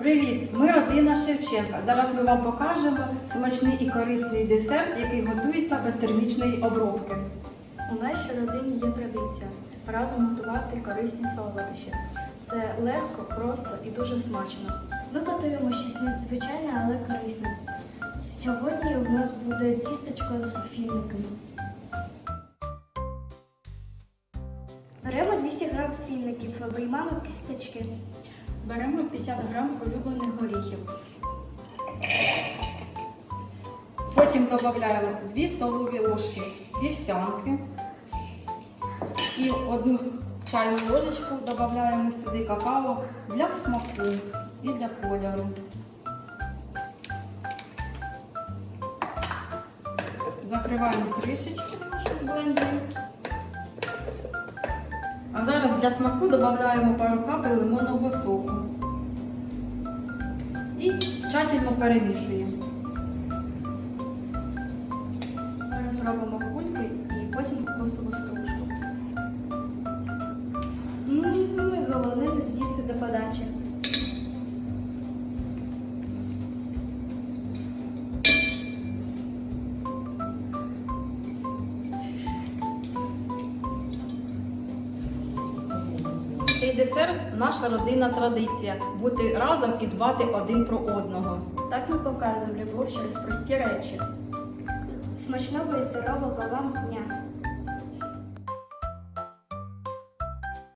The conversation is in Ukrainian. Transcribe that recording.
Привіт! Ми родина Шевченка. Зараз ми вам покажемо смачний і корисний десерт, який готується без термічної обробки. У нашій родині є традиція разом готувати корисні солодощі. Це легко, просто і дуже смачно. Ми готуємо щось незвичайне, але корисне. Сьогодні у нас буде тістечко з фіниками. Беремо 200 грам фіників, виймаємо кісточки. Беремо 50 грам улюблених горіхів. Потім додаємо 2 столові ложки вівсянки і одну чайну ложечку додаємо сюди какао для смаку і для кольору. Закриваємо кришечку з блендеру. Зараз для смаку додаємо пару капель лимонного соку. І тщательно перемішуємо. Зараз робимо кульки і потім Цей десерт наша родинна традиція бути разом і дбати один про одного. Так ми показуємо любов через прості речі. Смачного і здорового вам дня!